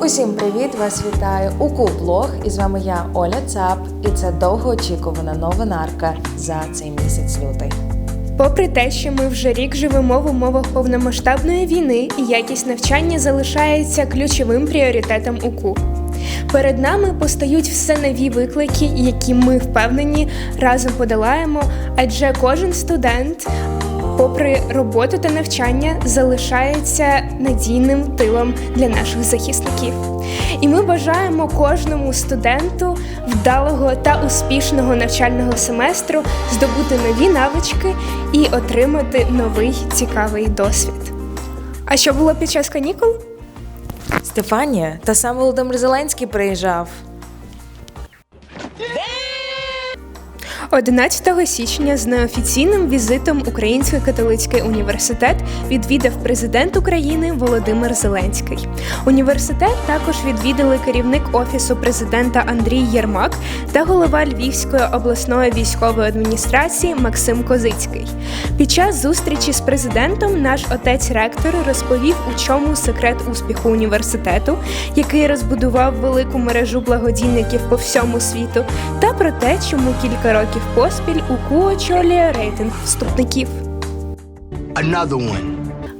Усім привіт! Вас вітає УКУ Блог. І з вами я Оля Цап. І це довгоочікувана новинарка за цей місяць лютий. Попри те, що ми вже рік живемо в умовах повномасштабної війни, якість навчання залишається ключовим пріоритетом УКУ. Перед нами постають все нові виклики, які ми впевнені разом подолаємо, адже кожен студент, попри роботу та навчання, залишається надійним тилом для наших захисників. І ми бажаємо кожному студенту вдалого та успішного навчального семестру здобути нові навички і отримати новий цікавий досвід. А що було під час канікул? Стефанія, та сам Володимир Зеленський приїжджав. 11 січня з неофіційним візитом Український католицький університет відвідав президент України Володимир Зеленський. Університет також відвідали керівник офісу президента Андрій Єрмак та голова Львівської обласної військової адміністрації Максим Козицький. Під час зустрічі з президентом наш отець ректор розповів, у чому секрет успіху університету, який розбудував велику мережу благодійників по всьому світу, та про те, чому кілька років поспіль УКУ очолює рейтинг вступників. Another one.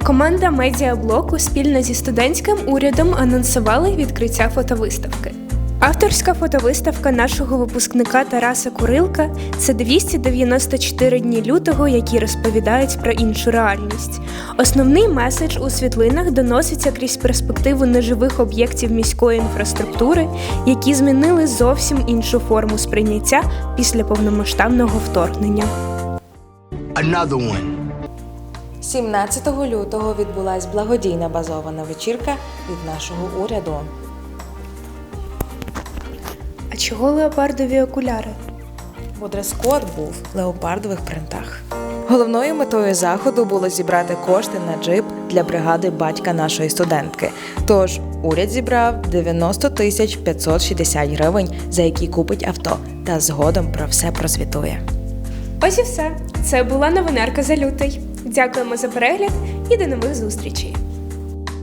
Команда медіаблоку спільно зі студентським урядом анонсували відкриття фотовиставки. Авторська фотовиставка нашого випускника Тараса Курилка це 294 дні лютого, які розповідають про іншу реальність. Основний меседж у світлинах доноситься крізь перспективу неживих об'єктів міської інфраструктури, які змінили зовсім іншу форму сприйняття після повномасштабного вторгнення. Another one. 17 лютого відбулась благодійна базована вечірка від нашого уряду. Чого леопардові окуляри? Бо дрес-код був в леопардових принтах. Головною метою заходу було зібрати кошти на джип для бригади батька нашої студентки. Тож уряд зібрав 90 тисяч 560 гривень, за які купить авто, та згодом про все прозвітує. Ось і все. Це була новинарка за лютий. Дякуємо за перегляд і до нових зустрічей.